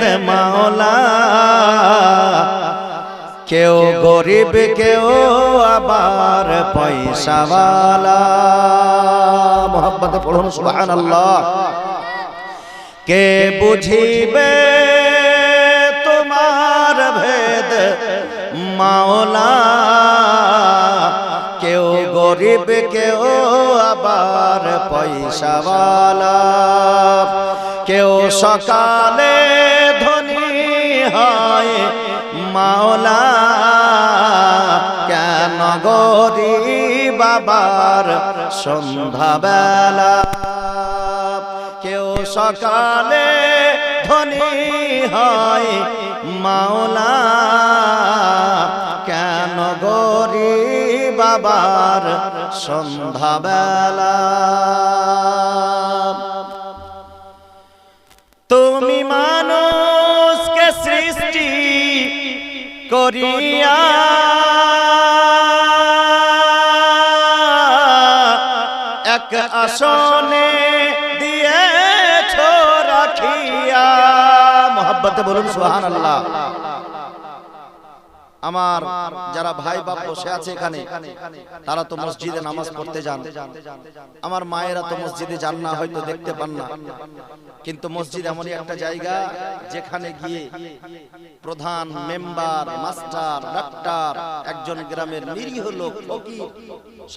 ভেদ মাওলা। কেউ গরিব, কেউ আবার পয়সাওয়ালা। মোহাম্মদ পড়ুন, সুবহানাল্লাহ। কে বুঝিবে তোমার ভেদ, মাওলা? কেউ গরিব, কেউ আবার পয়সাওয়ালা। কেউ সকালে হয়, মাওলা, কেন গরিব আবার সন্ধ্যাবেলা? কেউ সকালে ধনী হয়, মাওলা, কেন গরি বাবার সন্ধ্যাবেলা? করিয়া এক আসনে দিয়েছ রাখিয়া। মোহাব্বতে বলুন সুহান আল্লাহ আমার যারা ভাই বাপ বসে আছে এখানে তারা তো মসজিদে নামাজ পড়তে যান। আমার মায়েরা তো মসজিদে যান না হয়তো দেখতে পান না। কিন্তু মসজিদ এমনই একটা জায়গা যেখানে গিয়ে প্রধান মেম্বার মাস্টার ডাক্তার একজন গ্রামের নিরীহ লোক ফকির।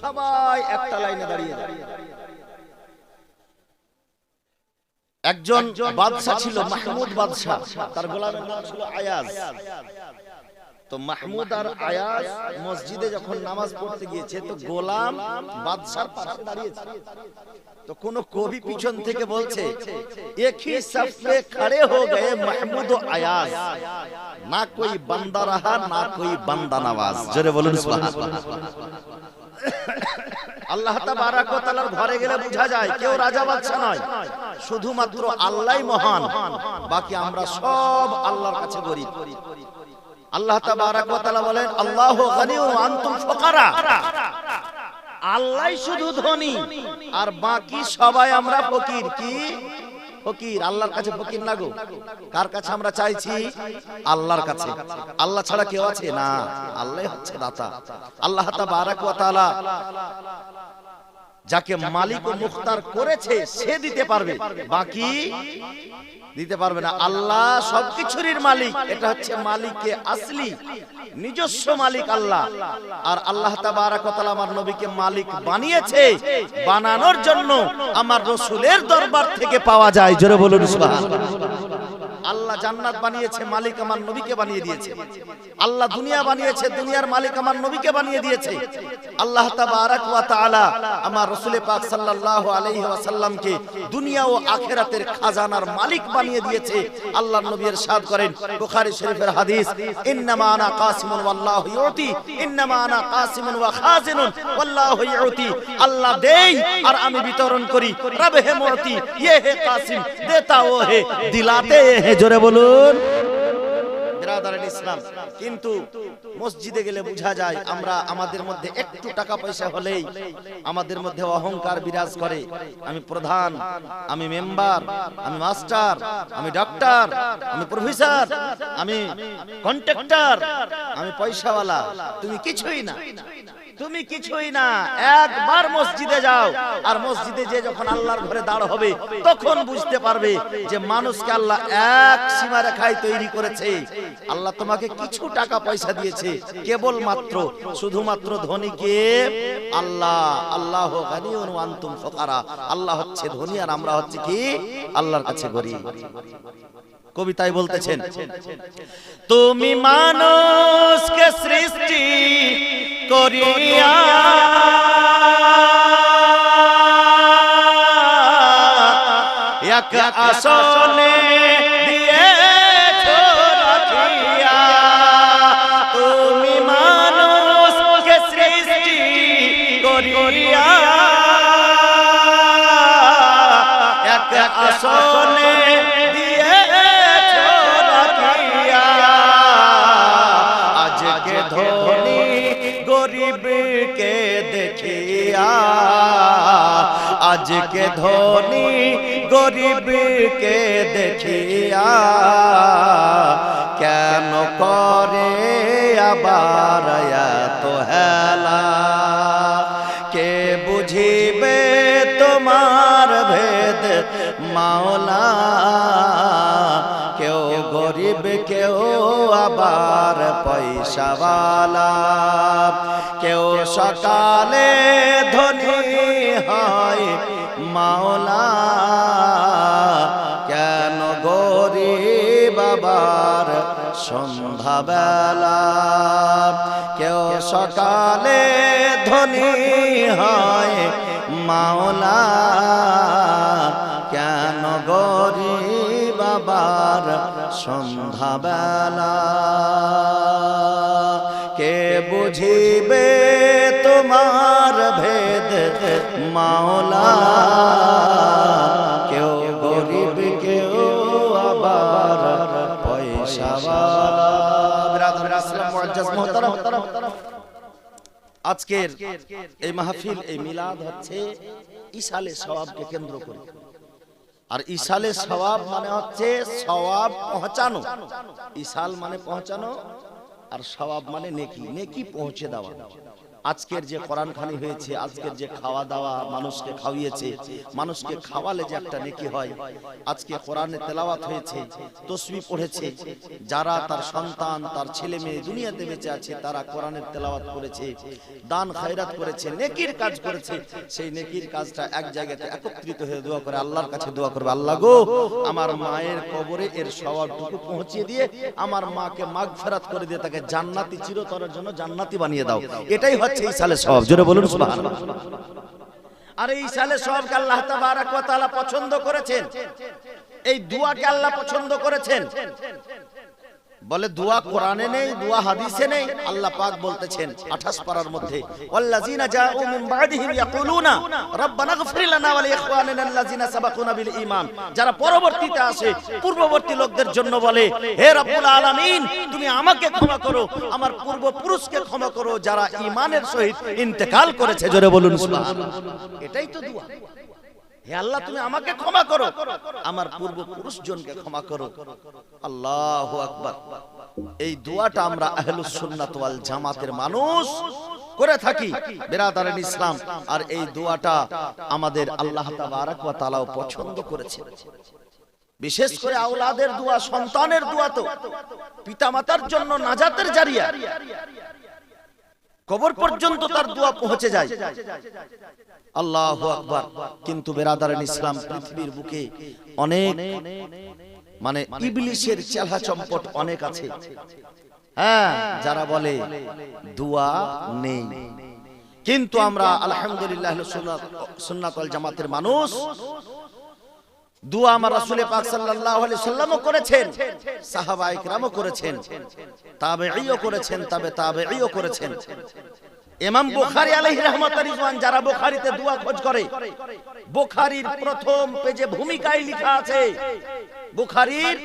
সবাই একটা লাইনে দাঁড়িয়ে একজন বাদশা ছিল মাহমুদ বাদশা তার গোলামের নাম ছিল আয়াজ। তো মাহমুদ আর আয়াজ মসজিদে যখন নামাজ পড়তে গিয়েছে তো গোলাম বাদশার পাশে দাঁড়িয়েছে তো কোন কবি পিছন থেকে বলছে এক ही सब पे खड़े हो गए महमूद ও আয়াজ না कोई बंदा रहा না कोई बंदा नवाज জোরে বলুন সুবহানাল্লাহ আল্লাহ তাবারাক ওয়া তাআলার ঘরে গেলে বোঝা যায় কেউ রাজা বাদশা নয় শুধুমাত্র আল্লাহই মহান বাকি আমরা সব আল্লাহর কাছে গরিব আল্লাহ বলেন, আল্লাহ আনতুম ফুকারা। আল্লাহই শুধু ধনী, আর বাকি সবাই আমরা ফকির, কি? ফকির, আল্লাহর কাছে ফকির না গো। কার কাছে আমরা চাইছি? আল্লাহর কাছে। আল্লাহ ছাড়া কেউ আছে? না আল্লাহ হচ্ছে দাতা। আল্লাহ তাবারাক যাকে মালিক ও মুখতার করেছে সে দিতে পারবে। বাকি দিতে পারবে না। আল্লাহ সবকিছুরই মালিক। এটা হচ্ছে মালিকে। আসলি। নিজস্ব মালিক আল্লাহ। আর আল্লাহ তাআলা আমার নবীকে মালিক বানিয়েছে। বানানোর জন্য আমার রসুলের দরবার থেকে পাওয়া যায়। জোরে বলুন সুবহানাল্লাহ। আল্লাহ জান্নাত বানিয়েছে মালিক আমার নবীকে বানিয়ে দিয়েছে আল্লাহ দুনিয়া বানিয়েছে দুনিয়ার মালিক আমার নবীকে বানিয়ে দিয়েছে আল্লাহ তাবারাক ওয়া তাআলা আমার রাসূল পাক সাল্লাল্লাহু আলাইহি ওয়াসাল্লামকে দুনিয়া ও আখিরাতের খাজানার মালিক বানিয়ে দিয়েছে আল্লাহর নবী ارشاد করেন বুখারী শরীফের হাদিস ইন্নামা আনা কাসিমুন ওয়াল্লাহু ইউতি ইন্নামা আনা কাসিমুন ওয়া খাজিনুন ওয়াল্লাহু ইউতি আল্লাহ দেই আর আমি বিতরণ করি রব হে মুতি ইয়ে হে কাসিম দেতা ও হে দিলাতে হে জোরে বলুন। ইসলাম। কিন্তু মসজিদে গেলে বোঝা যায়, আমরা আমাদের মধ্যে একটু টাকা পয়সা হলেই আমাদের মধ্যে অহংকার বিরাজ করে। আমি প্রধান, আমি মেম্বার, আমি মাস্টার, আমি ডক্টর আমি প্রফেসর, আমি কন্ট্রাক্টর, আমি পয়সাওয়ালা। তুমি কিছুই না। তুমি কিছুই না। একবার মসজিদে যাও, আর মসজিদে যে যখন আল্লাহর ঘরে দাঁড় হবে, তখন বুঝতে পারবে যে মানুষকে আল্লাহ এক সীমা রেখায় তৈরি করেছে। আল্লাহ তোমাকে কিছু টাকা পয়সা দিয়েছে কেবল মাত্র শুধুমাত্র ধনীকে আল্লাহ আল্লাহ আনতুম আল্লাহ হচ্ছে ধনী আর আমরা হচ্ছে কি? আল্লাহর কাছে গরিব। কবিতায় বলতেছেন, তুমি মানুষকে সৃষ্টি করিয়া এক আসনে আজকে ধনী গরিবকে দেখিয়া কেন করে আবার তো হেলা? কে বুঝিবে তোমার ভেদ? মাওলা গরিব কেউ আবার পয়সাওয়ালা। কেউ সকালে ধনী হয় মাওলা। কেন গরিব আবার সন্ধ্যাবেলা? কেউ সকালে ধনী হয় মাওলা। কেন গরিব আবার সন্ধ্যাবেলা। কে বুঝিবে তোমার ভেদ মাওলা? কেউ গরিব কেউ আবার ইসলাম আজকের এই মাহফিল এই মিলাদ হচ্ছে ইসালে সওয়াবকে কেন্দ্র করে। আর ইসালে সবাব মানে হচ্ছে সওয়াব পৌঁছানো। ইসাল মানে পৌঁছানো আর সবাব মানে নেকি। নেকি পৌঁছে দেওয়া। আজকের যে কোরআন খানি হয়েছে, আজকের যে খাওয়া দাওয়া মানুষকে খাওয়িয়েছে, মানুষকে খাওয়ালে যে একটা নেকি হয়। আজকে কোরআনে তেলাওয়াত হয়েছে, তসবি পড়েছে, যারা তার সন্তান, তার ছেলে মেয়ে দুনিয়াতে বেঁচে আছে, তারা কোরআনের তেলাওয়াত করেছে, দান খায়রাত করেছে, নেকির কাজ করেছে, সেই নেকির কাজটা এক জায়গাতে একত্রিত হয়ে দোয়া করে, আল্লাহর কাছে দোয়া করবে, আল্লাহ গো, আমার মায়ের কবরে এর সওয়াবটুকু পৌঁছিয়ে দিয়ে, আমার মাকে মাগফিরাত করে দিয়ে তাকে জান্নাতি, চিরতরের জন্য জান্নাতি বানিয়ে দাও। এটাই হচ্ছে এই সালে সব জোরে বলুন সুবহানাল্লাহ। আর এই সালে সবকে আল্লাহ তাবারাক ওয়া তাআলা পছন্দ করেছেন? এই দোয়াকে আল্লাহ পছন্দ করেছেন? বলে দোয়া কোরআনে নেই দোয়া হাদিসে নেই। আল্লাহ পাক বলতেছেন 28 পারার মধ্যে ওয়াল্লাযিনা জাউ মিন বাদিহিম ইয়াকুলুনা রব্বানা গফির লানা ওয়া লিইখওয়ানিনা আল্লাযিনা সাবাকুনা বিল ঈমান। যারা পরবর্তীতে আসে পূর্ববর্তী লোকদের জন্য বলে হে রব্বুল আলামিন তুমি আমাকে ক্ষমা করো আমার পূর্বপুরুষকে ক্ষমা করো যারা ঈমানের সহিত ইন্তেকাল করেছে। জোরে বলুন সুবহানাল্লাহ। এটাই তো দোয়া। হে আল্লাহ তুমি আমাকে ক্ষমা করো। আমার পূর্বপুরুষ জনকে ক্ষমা করো। আল্লাহু আকবার। এই দোয়াটা আমরা আহলুস সুন্নাত ওয়াল জামাতের মানুষ করে থাকি। বেরাদারান ইসলাম। আর এই দোয়াটা আমাদের আল্লাহ তাবারাক ওয়া তাআলাও পছন্দ করেছে। বিশেষ করে আওলাদের দোয়া সন্তানের দোয়া তো। পিতামাতার জন্য নাজাতের জারিয়া। কবর পর্যন্ত তার দোয়া পৌঁছে যায়। আল্লাহ আকবার। কিন্তু বেরাদারান ইসলাম পৃথিবীর বুকে অনেক মানে ইবলিশের চেলা চম্পট অনেক আছে। হ্যাঁ যারা বলে দোয়া নেই। কিন্তু আমরা আলহামদুলিল্লাহ সুন্নাত জামাতের মানুষ দোয়া আমার রাসূলে পাক সাল্লাল্লাহু আলাইহি সাল্লামও করেছেন সাহাবা ইকরামও করেছেন, তাবেঈও করেছেন, তবে তাবেঈও করেছেন। ইমাম বুখারী আলাইহি রাহমাতুল্লাহ রিজওয়ান যারা বুখারীতে দোয়া খোঁজ করে বুখারীর প্রথম পেজে ভূমিকায় লেখা আছে বুখারীর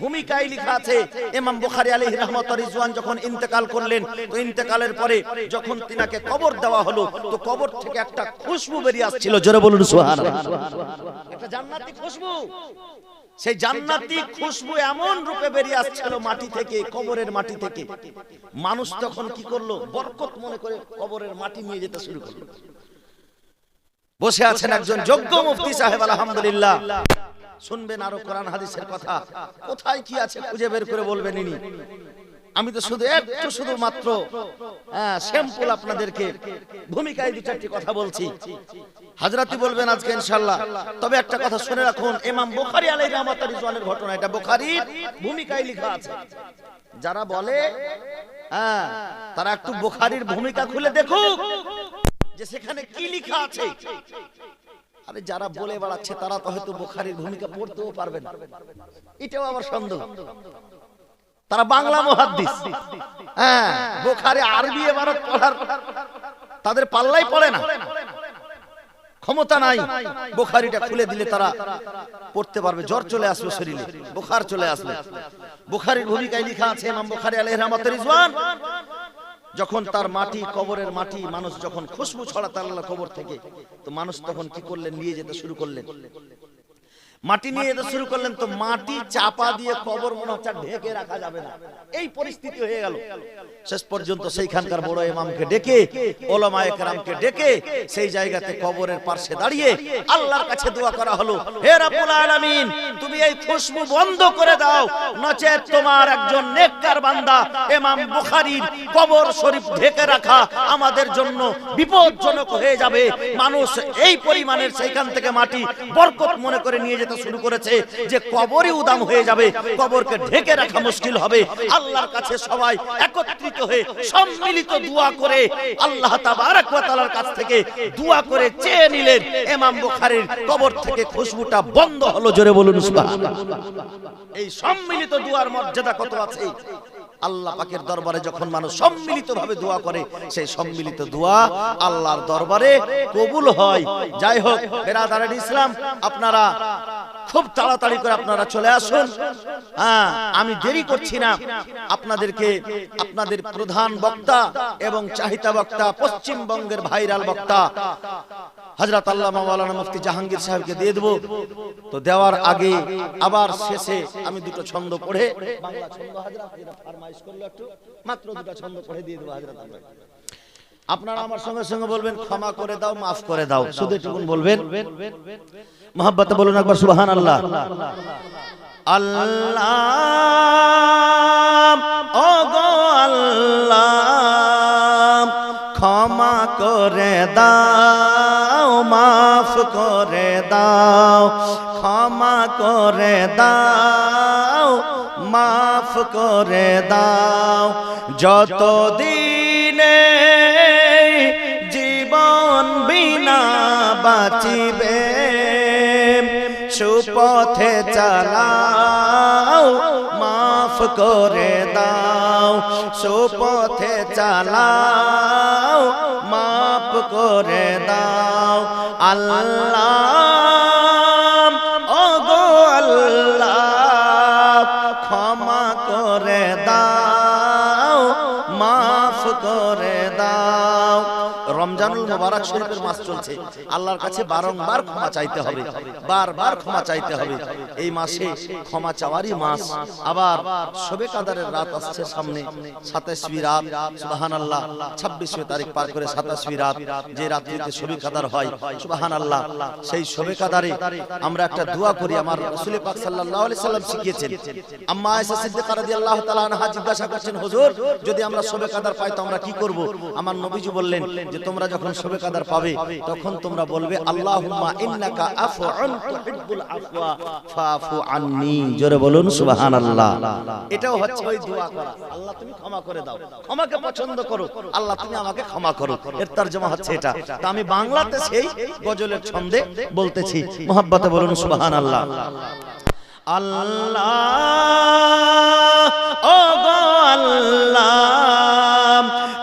ভূমিকায় লেখা আছে ইমাম বুখারী আলাইহি রাহমাতুল্লাহ রিজওয়ান যখন ইন্তেকাল করলেন তো ইন্তেকালের পরে যখন তিনাকে কবর দেওয়া হলো তো কবর থেকে একটা খুশবু বেরিয়ে আসছিল জোরে বলুন সুবহানাল্লাহ। একটা জান্নাতি খুশবু। সেই জান্নাতি খুশবু এমন রূপে বেরিয়ে আসছিল মাটি থেকে কবরের মাটি থেকে। মানুষ তখন কি করল? বরকত মনে করে কবরের মাটি নিয়ে যেতে শুরু করল। বসে আছেন একজন যোগ্য মুফতি সাহেব আলহামদুলিল্লাহ। শুনবেন আরও কোরআন হাদিসের কথা। কোথায় কি আছে খুঁজে বের করে বলবেন ইনি। আমি তো শুধু একটু শুধু মাত্র হ্যাঁ স্যাম্পল আপনাদেরকে ভূমিকায় দু চারটি কথা বলছি। হাজরাতি বলবেন আজকে ইনশাল্লাহ তবে একটা কথা শুনে রাখুন ইমাম বুখারী আলাইহিস রাহমাতুল্লাহ রিজওয়ানের ঘটনা এটা বুখারীর ভূমিকায় লেখা আছে। যারা বলে হ্যাঁ তারা একটু বুখারীর ভূমিকা খুলে দেখুক যে সেখানে কি লেখা আছে। আরে যারা বলে বেড়াচ্ছে তারা তো হয়তো বুখারীর ভূমিকা পড়তেও পারবে না। এটাও আবার সন্দেহ। তারা বাংলা মুহাদ্দিস। হ্যাঁ বুখারী, আরবি পড়ার তাদের পাল্লাই পড়ে না। ক্ষমতা নাই। বোখারিটা খুলে দিলে তারা পড়তে পারবে। জ্বর চলে আসবে শরীরে। বোখার চলে আসবে বুখারীর ভূমিকায় লেখা আছে, ইমাম বুখারী আলাইহিস রাহমাতুর রিজওয়ান, যখন তার মাটি, কবরের মাটি, মানুষ যখন খুশবু ছড়াতে আল্লাহ কবর থেকে, তো মানুষ তখন কি করলেন? নিয়ে যেতে শুরু করলেন। মাটি নিয়ে যেতে শুরু করলেন তো মাটি চাপা দিয়ে কবর মনে হচ্ছে ঢেকে রাখা যাবে না। এই পরিস্থিতি হয়ে গেল। শেষ পর্যন্ত সেইখানকার বড় ইমামকে ডেকে ওলামায়ে কেরামকে ডেকে সেই জায়গাতে কবরের পাশে দাঁড়িয়ে আল্লাহর কাছে দোয়া করা হলো। হে রাব্বুল আলামিন তুমি এই খুশবু বন্ধ করে দাও নচেত তোমার একজন নেককার বান্দা ইমাম বুখারীর কবর শরীফ ঢেকে রাখা আমাদের জন্য বিপজ্জনক হয়ে যাবে। মানুষ এই পরিমাণের সেইখান থেকে মাটি বরকত মনে করে নিয়ে যেতে শুরু করেছে যে কবরই উদাম হয়ে যাবে, কবরকে ঢেকে রাখা মুশকিল হবে। আল্লাহর কাছে সবাই একত্রিত হয়ে সম্মিলিত দোয়া করে আল্লাহ তাবারক ওয়া তাআলার কাছ থেকে দোয়া করে চেয়ে নিলেন, ইমাম বুখারীর কবর থেকে খুশবুটা বন্ধ হলো। জোরে বলুন, সুবহানাল্লাহ। এই সম্মিলিত দোয়ার মর্যাদা কত আছে? আল্লাহ পাকের দরবারে যখন মানুষ সম্মিলিত ভাবে দোয়া করে সেই সম্মিলিত দোয়া আল্লাহর দরবারে কবুল হয়। যাই হোক ইসলাম আপনারা খুব তাড়াতাড়ি করে আপনারা চলে আসুন। হ্যাঁ আমি দেরি করছি না। আপনাদেরকে, আপনাদের প্রধান বক্তা এবং চাহিদা বক্তা, পশ্চিমবঙ্গের ভাইরাল বক্তা হজরত আল্লাহ মাওলানা মুফতি জাহাঙ্গীর সাহেবকে দিয়ে দেবো। তো দেওয়ার আগে আবার শেষে আমি দুটো ছন্দ পড়ে, বাংলা ছন্দ হাজরাত যেটা ফরমাইশ করল একটু, মাত্র দুটো ছন্দ পড়ে দিয়ে দেবো আপনাকে। আপনারা আমার সঙ্গে সঙ্গে বলবেন ক্ষমা করে দাও মাফ করে দাও। শুধু একটুকুন বলবেন। মোহাব্বতে বলুন একবার সুবহান আল্লাহ আল্লাহ ও গো আল্লাহ ক্ষমা করে দাও মাফ করে দাও ক্ষমা করে দাও মাফ করে দাও। যত বাঁচিবে। সুপথে চালাও মাফ করে দাও। সুপথে চালাও মাফ করে দাও। আল্লাহ রমজানুল মোবারক শরীফের মাস চলছে। আল্লাহর কাছে বারংবার ক্ষমা চাইতে হবে। বারবার ক্ষমা চাইতে হবে। এই মাসে ক্ষমা চাওয়ারই মাস। আবার শবে কাদারের রাত আসছে সামনে। সাতাশবি রাত সুবাহান আল্লাহ ছাব্বিশে তারিখ পার করে সাতাশবি রাত যে রাত্রিতে শবে কাদার হয়। সুবাহান আল্লাহ সেই শবে কাদারে আমরা একটা দোয়া করি আমার রসুল পাক আলাইহি সাল্লাম শিখিয়েছেন। আম্মা আয়েশা সিদ্দিকা রাদিয়াল্লাহু তাআলা আনহা জিজ্ঞাসা করছেন হুজুর যদি আমরা শবে কাদার পাই তো আমরা কি করব আমার নবীজি বললেন যে তোমরা যখন শবে কাদার পাবে, তখন তোমরা বলবে, আল্লাহুম্মা ইন্নাকা আফউন তুহিব্বুল আফওয়া ফাফু আন্নি। জোরে বলুন, সুবহানাল্লাহ। এটাও হচ্ছে ওই দোয়া করা। আল্লাহ, তুমি ক্ষমা করে দাও। ক্ষমাকে পছন্দ করো। আল্লাহ, তুমি আমাকে ক্ষমা করো। এর হচ্ছে এটা। তা আমি বাংলাতে সেই গজলের ছন্দে বলতেছি। মোহাব্বতে বলুন, সুবহানাল্লাহ। আল্লাহ ও গো আল্লাহ।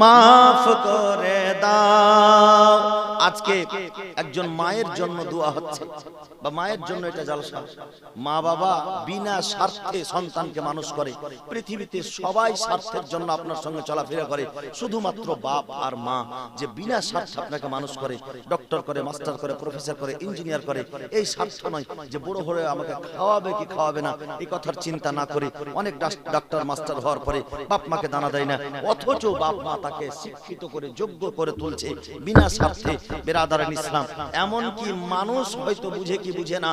মাফ করে দাও। আজকে একজন মায়ের জন্য দোয়া হচ্ছে বা মায়ের জন্য এটা জলসা। মা বাবা বিনা স্বার্থে সন্তানকে মানুষ করে, পৃথিবীতে সবাই স্বার্থের জন্য আপনার সঙ্গে চলাফেরা করে, শুধুমাত্র বাপ আর মা যে বিনা স্বার্থে আপনাকে মানুষ করে, ডক্টর করে, মাস্টার করে, প্রফেসর করে, ইঞ্জিনিয়ার করে, এই স্বার্থ নয় যে বড় হয়ে আমাকে খাওয়াবে কি খাওয়াবে না, এই কথার চিন্তা না করে অনেক ডাক্তার, মাস্টার হওয়ার পরে বাপ মাকে দানা দেয় না, অথচ বাপ মা তাকে শিক্ষিত করে, যোগ্য করে তুলছে, বিনা স্বার্থে বেরাদারান ইসলাম। এমন কি মানুষ হয়তো বুঝে কি বুঝে না?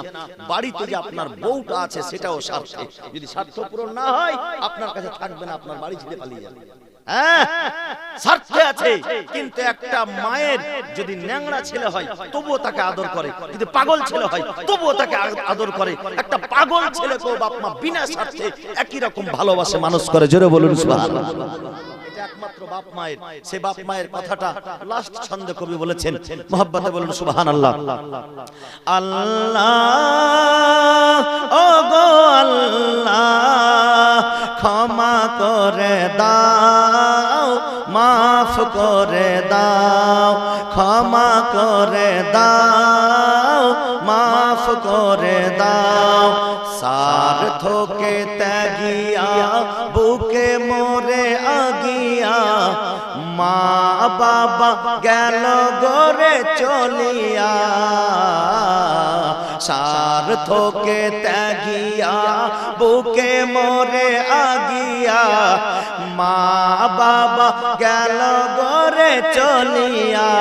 বাড়িতে যে আপনার বউটা আছে সেটাও স্বার্থে যদি স্বার্থ পূরণ না হয় আপনার কাছে থাকবে না আপনার বাড়ি ছেড়ে পালিয়ে যাবে। হ্যাঁ, স্বার্থে আছে কিন্তু একটা মায়ের যদি ন্যাংরা ছেলে হয় তবুও তাকে আদর করে। যদি পাগল ছেলে হয় তবুও তাকে আদর করে। একটা পাগল ছেলেকেও বাপ মা বিনা স্বার্থে একই রকম ভালোবাসে মানুষ করে। জোরে বলুন। একমাত্র বাপ মায়ের, সে বাপ মায়ের কথাটা লাস্ট ছন্দে কবি বলেছেন। মোহাব্বতে বলুন সুবহান আল্লাহ আল্লাহ ও আল্লাহ, ক্ষমা করে দাও, মাফ করে দাও, ক্ষমা করে দাও, মাফ করে দাও। সার্থকে গেল গরে চলিয়া সার্থকে ত্যাগিয়া বুকে মোরে আগিয়া মা বাবা গেল গরে চলিয়া।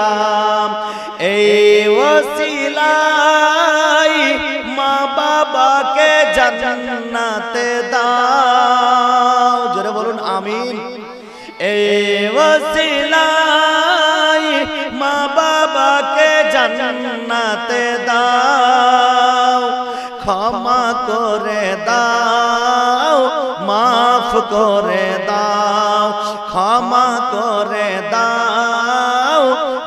করে দাও, ক্ষমা করে দাও,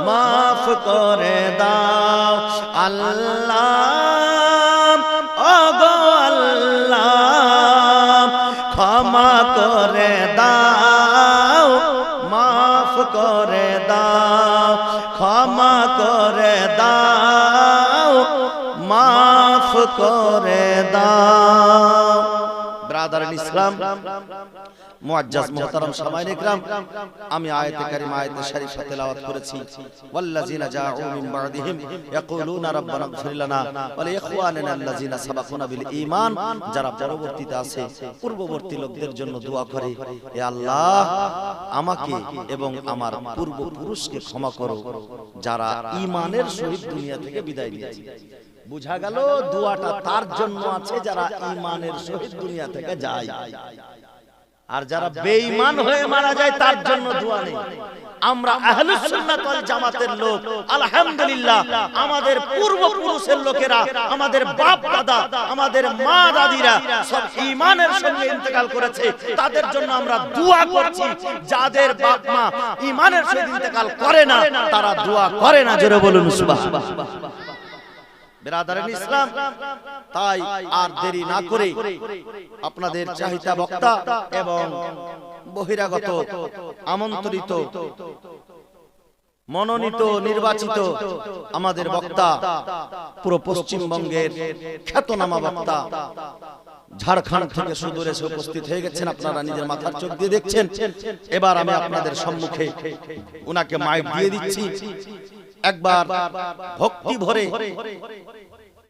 মাফ করে দাও। আল্লাহ, ওগো আল্লাহ, ক্ষমা করে দাও, মাফ করে দাও, ক্ষমা করে দাও, মাফ করে দাও। ব্রাদার ইসলাম মুআজ্জাজ মুহতারাম সামাইন ইকরাম। আমি আয়াতে কারিমা আয়াতে শরীফা তেলাওয়াত করেছি। ওয়াল্লাযিনা জাউ মিন বা'দিহিম ইয়াকুলুনা রাব্বানা ইগফির লানা। ওয়া লিইখওয়ানিনা আল্লাযিনা সাবাকুনা বিল ঈমান। যারা পরবর্তীতে আছে পূর্ববর্তী লোকদের জন্য দোয়া করে হে আল্লাহ আমাকে এবং আমার পূর্বপুরুষকে ক্ষমা করো যারা ঈমানের সহিত দুনিয়া থেকে বিদায় নিয়েছে। বুঝা গেল দোয়াটা তার জন্য আছে যারা ঈমানের সহিত দুনিয়া থেকে যায়। আর যারা বেঈমান হয়ে মারা যায় তার জন্য দোয়া নেই। আমরা আহলুস সুন্নাত ওয়াল জামাতের লোক। আলহামদুলিল্লাহ আমাদের পূর্বপুরুষের লোকেরা আমাদের বাপ দাদা আমাদের মা দাদিরা সব ঈমানের সঙ্গে ইন্তেকাল করেছে। তাদের জন্য আমরা দোয়া করছি। যাদের বাপ মা ঈমানের সঙ্গে ইন্তেকাল করে না তারা দোয়া করে না জোরে বলুন সুবহানাল্লাহ। বেরাদারান ইসলাম। তাই আর দেরি না করে আপনাদের চাহিদা বক্তা এবং বহিরাগত আমন্ত্রিত মনোনীত নির্বাচিত আমাদের বক্তা পুরো পশ্চিমবঙ্গের খ্যাতনামা বক্তা। ঝাড়খণ্ড থেকে সুদূরে এসে উপস্থিত হয়ে গেছেন আপনারা নিজের মাথার চোখ দিয়ে দেখছেন। এবার আমি আপনাদের সম্মুখে উনাকে মাইক দিয়ে দিচ্ছি। একবার ভক্তি ভরে